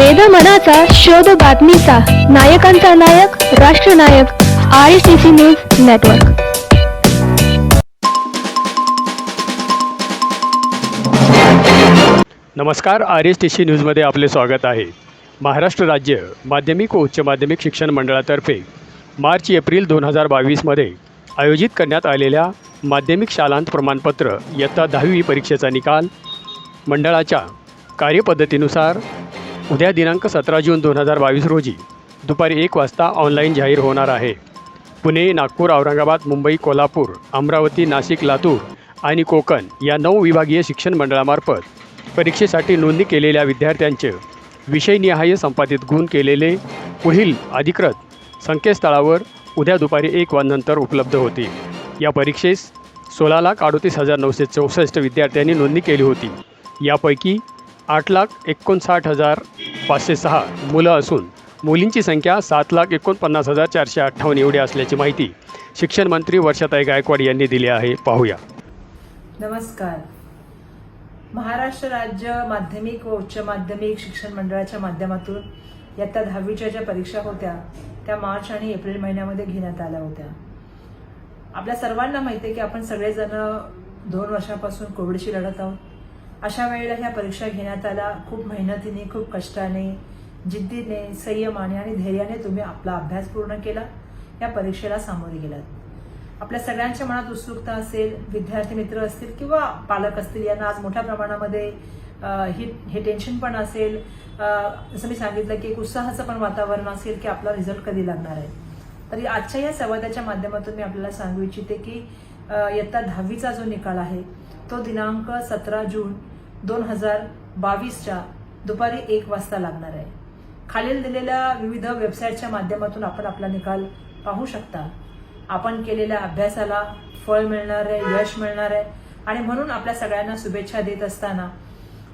वेद मनाचा शोध बातमीचा. नायकांचा नायक राष्ट्रनायक I C C news network नमस्कार आर एस टी सी न्यूजमध्ये आपले स्वागत आहे. महाराष्ट्र राज्य माध्यमिक व उच्च माध्यमिक शिक्षण मंडळातर्फे मार्च एप्रिल दोन हजार बावीसमध्ये आयोजित करण्यात आलेल्या माध्यमिक शालांत प्रमाणपत्र इयत्ता दहावी परीक्षेचा निकाल मंडळाच्या कार्यपद्धतीनुसार उद्या दिनांक सतरा जून दोन हजार बावीस रोजी दुपारी एक वाजता ऑनलाईन जाहीर होणार आहे. पुणे नागपूर औरंगाबाद मुंबई कोल्हापूर अमरावती नाशिक लातूर आणि कोकण या नऊ विभागीय शिक्षण मंडळामार्फत परीक्षेसाठी नोंदणी केलेल्या विद्यार्थ्यांचे विषयनिहाय संपादित गुण केलेले पुढील अधिकृत संकेतस्थळावर उद्या दुपारी एक वाजनंतर उपलब्ध होतील. या परीक्षेस सोळा लाख अडोतीस हजार नऊशे चौसष्ट विद्यार्थ्यांनी नोंदणी केली होती. यापैकी आठ लाख एकोणसाठ हजार पाचशे सहा मुलं असून मुलींची संख्या सात लाख एकोणपन्नास हजार चारशे अठ्ठावन्न एवढी असल्याची माहिती शिक्षण मंत्री वर्षाताई गायकवाड यांनी दिली आहे. पाहूया. नमस्कार. महाराष्ट्र राज्य माध्यमिक व उच्च माध्यमिक शिक्षण मंडळाच्या माध्यमातून इयत्ता दहावीच्या ज्या परीक्षा होत्या त्या मार्च आणि एप्रिल महिन्यामध्ये घेण्यात आल्या होत्या. आपल्या सर्वांना माहिती आहे की आपण सगळेजण दोन वर्षापासून कोविडशी लढत आहोत. अशा वेळेला ह्या परीक्षा घेण्यात आला खूप मेहनतीने खूप कष्टाने जिद्दीने संयमाने आणि धैर्याने तुम्ही आपला अभ्यास पूर्ण केला. या परीक्षेला सामोरे गेलात. आपल्या सगळ्यांच्या मनात उत्सुकता असेल विद्यार्थी मित्र असतील किंवा पालक असतील यांना आज मोठ्या प्रमाणामध्ये ही हे टेन्शन पण असेल. जसं मी सांगितलं की एक उत्साहाचं पण वातावरण असेल की आपला रिझल्ट कधी लागणार आहे. तरी आजच्या या संवादाच्या माध्यमातून मी आपल्याला सांगू इच्छिते की इयत्ता दहावीचा जो निकाल आहे तो दिनांक सतरा जून दोन हजार बावीसच्या दुपारी एक वाजता लागणार आहे. खालील दिलेल्या विविध वेबसाईटच्या माध्यमातून आपण आपला निकाल पाहू शकता. आपण केलेल्या अभ्यासाला फळ मिळणार आहे यश मिळणार आहे. आणि म्हणून आपल्या सगळ्यांना शुभेच्छा देत असताना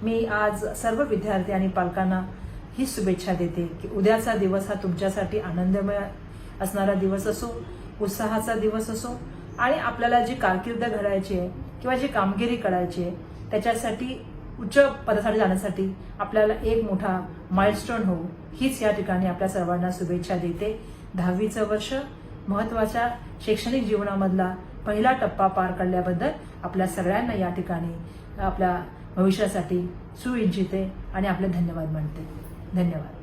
मी आज सर्व विद्यार्थी आणि पालकांना ही शुभेच्छा देते की उद्याचा दिवस हा तुमच्यासाठी आनंदमय असणारा दिवस असो उत्साहाचा दिवस असो आणि आपल्याला जी कारकीर्द घडायची आहे किंवा जी कामगिरी करायची आहे त्याच्यासाठी उच्च पदासाठी जाण्यासाठी आपल्याला एक मोठा माइलस्टोन हो हीच या ठिकाणी आपल्या सर्वांना शुभेच्छा देते. दहावीचं वर्ष महत्त्वाच्या शैक्षणिक जीवनामधला पहिला टप्पा पार काढल्याबद्दल आपल्या सगळ्यांना या ठिकाणी आपल्या भविष्यासाठी सुइच्छिते आणि आपले धन्यवाद म्हणते धन्यवाद.